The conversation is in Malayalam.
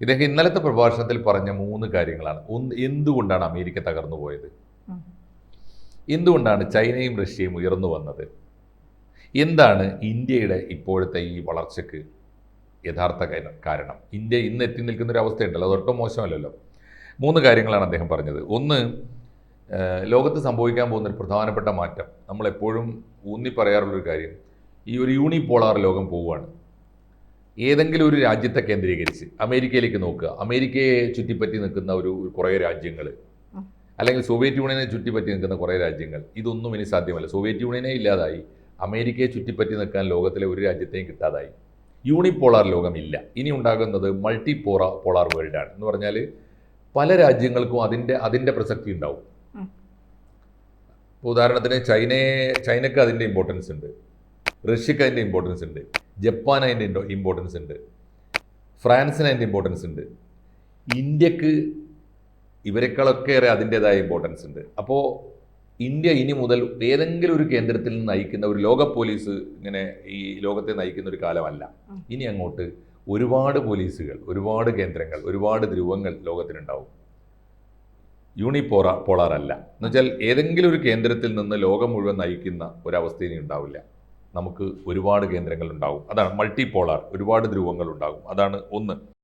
ഇദ്ദേഹം ഇന്നലത്തെ പ്രഭാഷണത്തിൽ പറഞ്ഞ മൂന്ന് കാര്യങ്ങളാണ്. ഒന്ന് എന്തുകൊണ്ടാണ് അമേരിക്ക തകർന്നു പോയത്. എന്തുകൊണ്ടാണ് ചൈനയും റഷ്യയും ഉയർന്നു വന്നത്? എന്താണ് ഇന്ത്യയുടെ ഇപ്പോഴത്തെ ഈ വളർച്ചയ്ക്ക് യഥാർത്ഥ കാരണം? ഇന്ത്യ ഇന്ന് എത്തി നിൽക്കുന്ന ഒരു അവസ്ഥയുണ്ടല്ലോ അതൊട്ടും മോശമല്ലല്ലോ. മൂന്ന് കാര്യങ്ങളാണ് അദ്ദേഹം പറഞ്ഞത്. ഒന്ന് ലോകത്ത് സംഭവിക്കാൻ പോകുന്ന ഒരു പ്രധാനപ്പെട്ട മാറ്റം. നമ്മളെപ്പോഴും ഊന്നി പറയാറുള്ളൊരു കാര്യം ഈ ഒരു യൂണിപോളാർ ലോകം പോവുകയാണ്. ഏതെങ്കിലും ഒരു രാജ്യത്തെ കേന്ദ്രീകരിച്ച് അമേരിക്കയിലേക്ക് നോക്കുക. അമേരിക്കയെ ചുറ്റിപ്പറ്റി നിൽക്കുന്ന ഒരു കുറേ രാജ്യങ്ങൾ. അല്ലെങ്കിൽ സോവിയറ്റ് യൂണിയനെ ചുറ്റിപ്പറ്റി നിൽക്കുന്ന കുറേ രാജ്യങ്ങൾ. ഇതൊന്നും ഇനി സാധ്യമല്ല. സോവിയറ്റ് യൂണിയനെ ഇല്ലാതായി. അമേരിക്കയെ ചുറ്റിപ്പറ്റി നിൽക്കാൻ ലോകത്തിലെ ഒരു രാജ്യത്തെയും കിട്ടാതായി. യൂണിപോളാർ ലോകമില്ല. ഇനി ഉണ്ടാകുന്നത് മൾട്ടി പോറ പോളാർ വേൾഡാണ്. എന്ന് പറഞ്ഞാൽ പല രാജ്യങ്ങൾക്കും അതിന്റെ അതിന്റെ പ്രസക്തി ഉണ്ടാവും. ഉദാഹരണത്തിന് ചൈനയെ ചൈനക്ക് അതിന്റെ ഇമ്പോർട്ടൻസ് ഉണ്ട്. റഷ്യക്ക് അതിന്റെ ഇമ്പോർട്ടൻസ് ഉണ്ട്. ജപ്പാൻ അതിന്റെ ഇമ്പോർട്ടൻസ് ഉണ്ട്. ഫ്രാൻസിന് അതിന്റെ ഇമ്പോർട്ടൻസ് ഉണ്ട്. ഇന്ത്യയ്ക്ക് ഇവരെക്കാളൊക്കെ ഏറെ അതിന്റേതായ ഇമ്പോർട്ടൻസ് ഉണ്ട്. അപ്പോൾ ഇന്ത്യ ഇനി മുതൽ ഏതെങ്കിലും ഒരു കേന്ദ്രത്തിൽ നിന്ന് നയിക്കുന്ന ഒരു ലോക പോലീസ് ഇങ്ങനെ ഈ ലോകത്തെ നയിക്കുന്ന ഒരു കാലമല്ല. ഇനി അങ്ങോട്ട് ഒരുപാട് പോലീസുകൾ ഒരുപാട് കേന്ദ്രങ്ങൾ ഒരുപാട് ധ്രുവങ്ങൾ ലോകത്തിനുണ്ടാവും. യൂണിപോറ പോളാറല്ല എന്നുവെച്ചാൽ ഏതെങ്കിലും ഒരു കേന്ദ്രത്തിൽ നിന്ന് ലോകം മുഴുവൻ നയിക്കുന്ന ഒരവസ്ഥ ഇനി ഉണ്ടാവില്ല. നമുക്ക് ഒരുപാട് കേന്ദ്രങ്ങളുണ്ടാകും അതാണ് മൾട്ടിപോളാർ ഒരുപാട് ധ്രുവങ്ങൾ ഉണ്ടാകും അതാണ് ഒന്ന്.